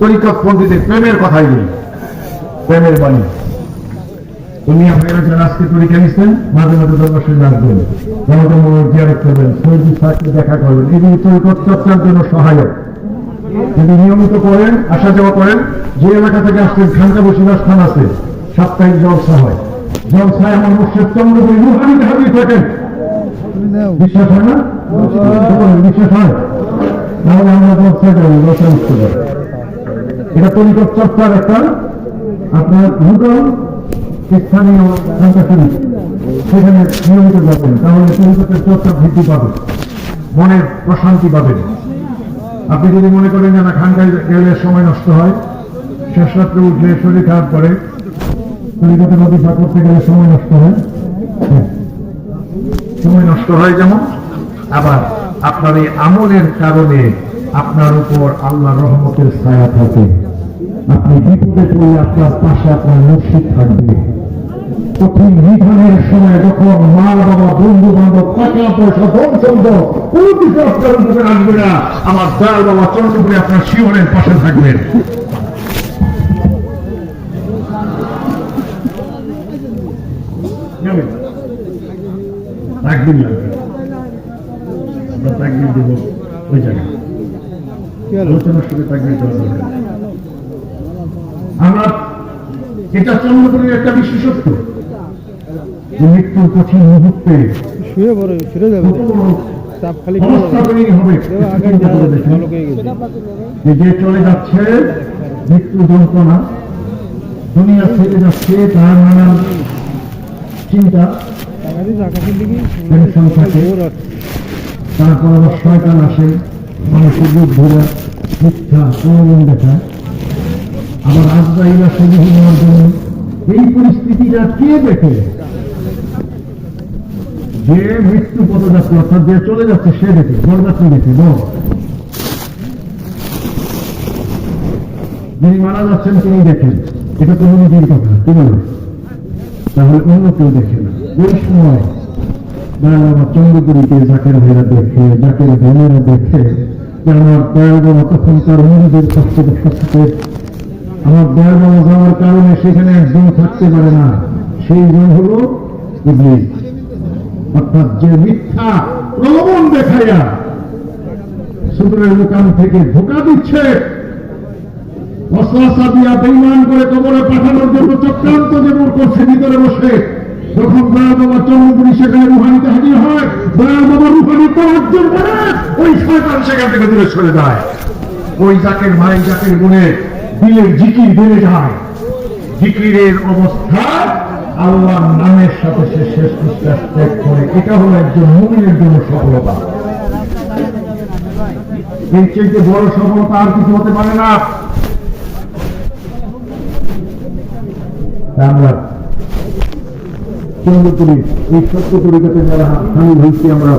পরীক্ষকপন্থীদের প্রেমের কথাই নেই প্রেমের বাণী। উনি আপনারা যারা আজকে পরীক্ষা নিচ্ছেন, মাঝে মাঝে রাখবেন আমাদের মনে জিয়ারত করবেন সৈজির সাথে দেখা করবেন। এগুলি তরিকত চর্চার জন্য সহায়ক। যদি নিয়মিত করেন, আসা যাওয়া করেন, যে এলাকা থেকে আসছেন, খানকা বসিবার স্থান আছে, সাপ্তাহিক জলসা হয়। জলসায় আমার মুর্শেদ চন্দ্রপুরি রুহানিতে হাজির থাকেন বিশ্বাস হয় না? বিশ্বাস হয়? তাহলে আমরা জলসায় যাব জলসা উঠতে পারি এটা তরিকত চর্চার একটা আপনার নূতন স্থানীয় সেখানে নিয়মিত যাবেন তাহলে চর্চা বৃদ্ধি পাবে, মনের প্রশান্তি পাবেন আপনি যদি মনে করেন যে না, খানকায় গেলে সময় নষ্ট হয়, শেষ রাত্রে উঠলে শরীর খারাপ করে, তরিকতের অধিকার করতে গেলে সময় নষ্ট হয় হ্যাঁ। সময় নষ্ট হয় যেমন, আবার আপনার এই আমলের কারণে আপনার উপর আল্লাহ রহমতের ছায়া থাকে। আপনি বিপদে পড়লে আপনার পাশে আপনার মুর্শিদ থাকবে। কঠিন নিধনের সময় যখন মা, বাবা বন্ধু বান্ধব টাকা পয়সা ধন সম্পদ কোন কিছু আপনার উপরে আসবে না। আমার দয়াল বাবা চন্দ্রপুরে আপনার শিবনের পাশে থাকবেন? একদিন লাগবে। আমরা একদিন দেবো। ওই জায়গায়। আলোচনার সাথে থাকবে আমরা এটা চন্দ্রপুরের একটা বিশেষত্ব। মৃত্যুর কঠিন মুহূর্তে শুয়ে পড়ে ফিরে যাবে। চাপ খালি হবে। যে চলে যাচ্ছে মৃত্যু যন্ত্রণা দুনিয়া থেকে যাচ্ছে তার নানান চিন্তা টেনশন থাকে। তারপর আবার শয়তান আসে মানুষের ধরে মিথ্যা প্রলোভন দেখায় আবার আজরাইল আসে নেওয়ার জন্য এই পরিস্থিতিটা কে দেখে? যে মৃত্যু পদযাত্রী অর্থাৎ যে চলে যাচ্ছে, সে দেখে বরযাত্রী দেখে বর যিনি মারা যাচ্ছেন তিনি দেখেন। এটা তো নদীর কথা, কি বলেন তাহলে অন্য কেউ দেখে না। ওই সময় বাবা চন্দ্রপুরীকে জাকের ভাইরা দেখে, জাকের বোনেরা দেখে আমার দয়াল বাবা তখন তার মনিদের কষ্ট কষ্টে আমার বাবা যাওয়ার কারণে সেখানে একজন থাকতে পারে না। সেই জন হলো ইবলিস। অর্থাৎ যে মিথ্যা প্রলোভন দেখাইয়া সুদূরের দোকান থেকে ধোকা দিচ্ছে। অশ্বাসা দিয়া বেইমান করে কবরে পাঠানোর জন্য চক্রান্ত যেমন করছে, ভিতরে বসে যখন দয়া বাবা চন্দ্রপুরী সেখানে রুহানিতে হাজির হয়। দয়া বাবা রুহানি করে ওই শয়তান সেখান থেকে দূরে সরে যায়। ওই জাকের ভাই জাকের গুণে দিলের জিকির বেড়ে যায়। জিকিরের অবস্থা আল্লাহর নামের সাথে সে শেষ নিঃশ্বাস ত্যাগ করে। এটা হলো একজন মুমিনের জন্য সফলতা। এর চাইতে বড় সফলতা আর কিছু হতে পারে না। আমরা এই সত্য তরিকাতে যারা আমরা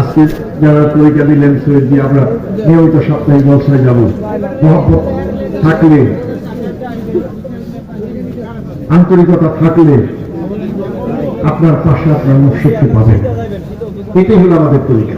আজকে যারা তরিকা দিলেন, সৈয়দ দিয়ে আমরা নিয়মিত সপ্তাহে ব্যবসায় যাব। মহব্বত থাকলে আন্তরিকতা থাকলে আপনার পাশে আপনার মুখ পাবেন। এটাই হলো আমাদের তরিকা